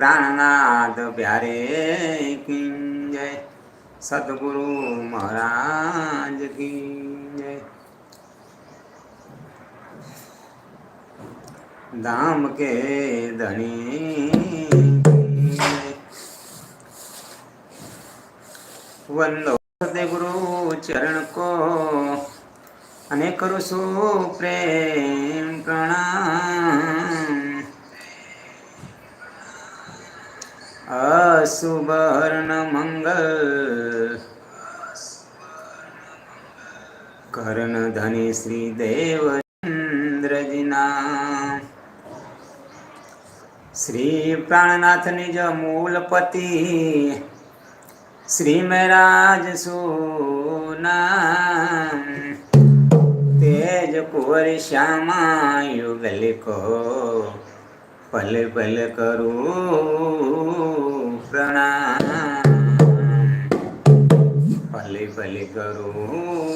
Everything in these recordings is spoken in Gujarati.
પ્રાણનાથ પ્યારે કી જય સદગુરુ મહારાજ કી જય धाम के धनी वंदो गुरु चरण को અને કરું છું પ્રેમ અસુવર્ણ મંગલ કર્ણ ધની શ્રી દેવચંદ્રજીના શ્રી પ્રાણનાથ નિજ મૂલપતિ શ્રી મહારાજ સુના તેજ કુંવર શ્યામા યુગલ પલ પલ કરું પ્રણામ. પલ પલ કરું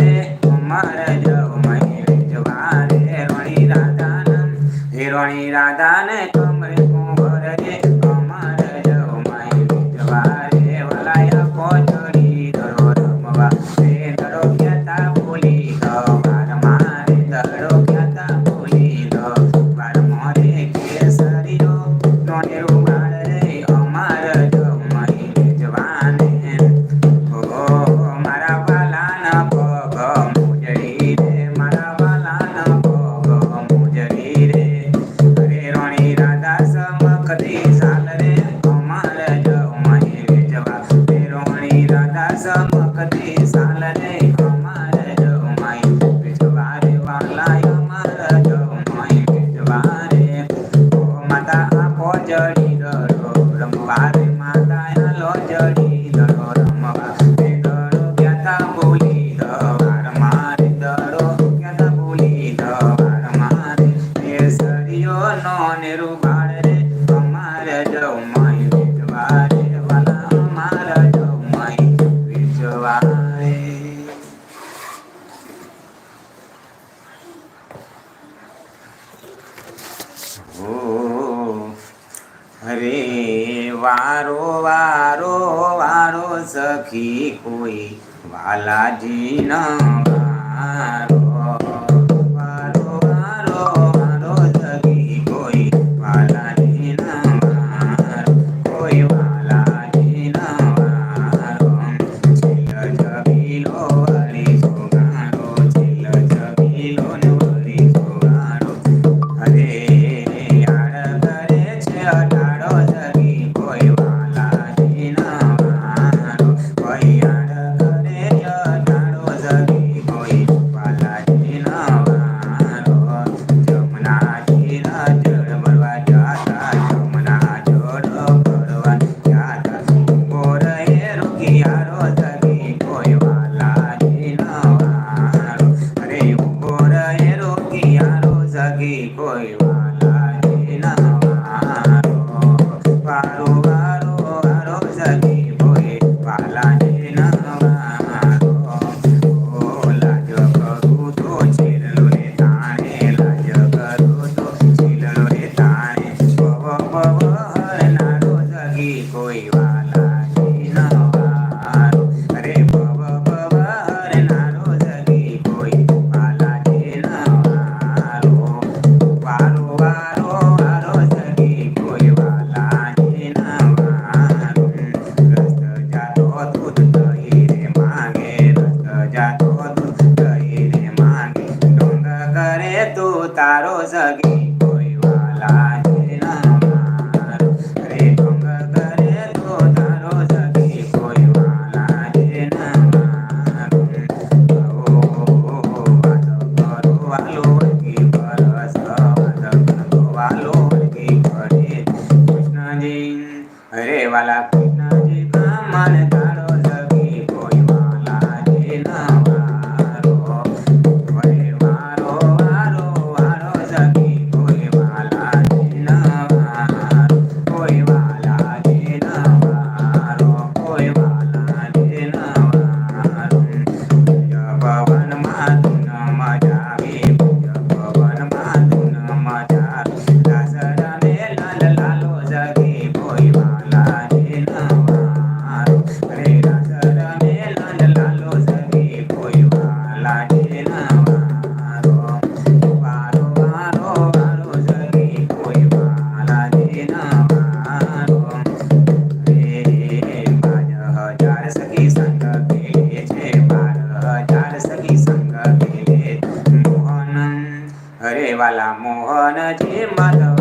Omar વખતે સાલ રે અમાર જમાય વિજવારે વાલા અમાર જમાય વિજવારે ઓ માતા આપો જડી રડો રમવારે માતા આલો જડી રડો રમવા રે ગળો ક્યાતા બોલી દવાર મારે દડો ક્યાતા બોલી દવાર મારે એ સરિયો નો ને રૂપા મારો સખી કોઈ વાલાજી ના મારો. વાલા મોહનજી માધવ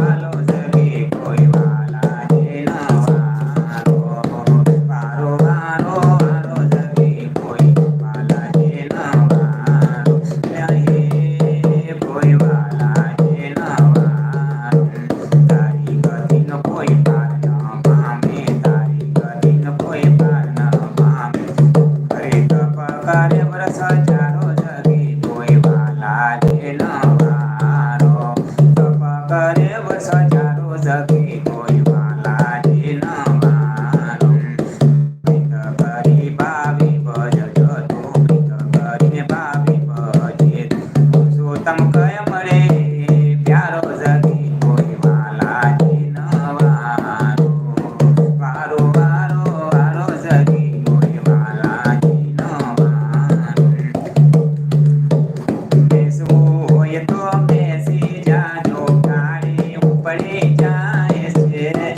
Yes, Yeah.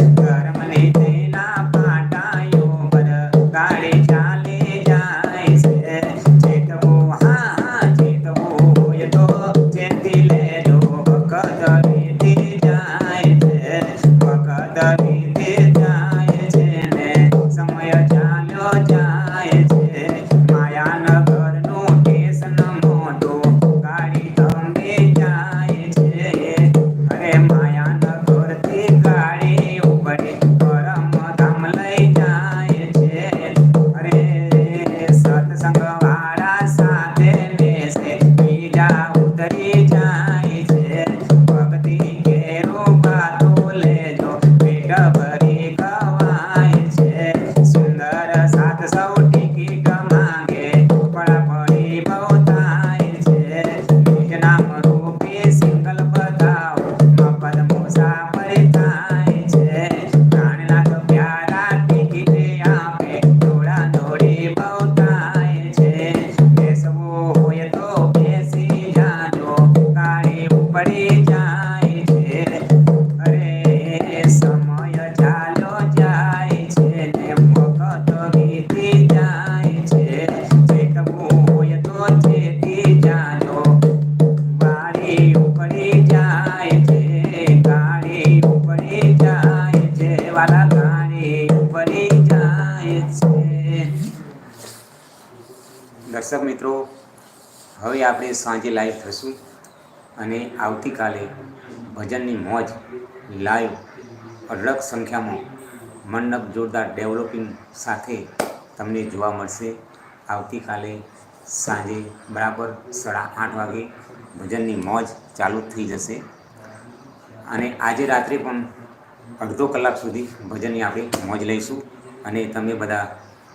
દર્શક મિત્રો, હવે આપણે સાંજે લાઈવ થશું અને આવતીકાલે ભજનની મોજ લાઈવ અઢળક સંખ્યામાં મંડપ જોરદાર ડેવલપિંગ સાથે તમને જોવા મળશે. આવતીકાલે સાંજે બરાબર સાડા આઠ વાગે ભજનની મોજ ચાલુ થઈ જશે. અને આજે રાત્રે પણ અડધો કલાક સુધી ભજનની આપણે મોજ લઈશું. અને તમે બધા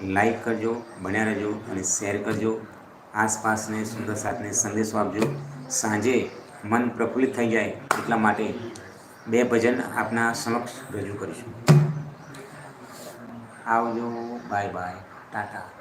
લાઈક કરજો, બન્યા રહેજો અને શેર કરજો. આસપાસને સુંદર સાથને સંદેશો આપજો. સાંજે મન પ્રફુલ્લિત થઈ જાય એટલા માટે બે ભજન આપના સમક્ષ રજૂ કરીશું. આવજો, બાય બાય, ટાટા.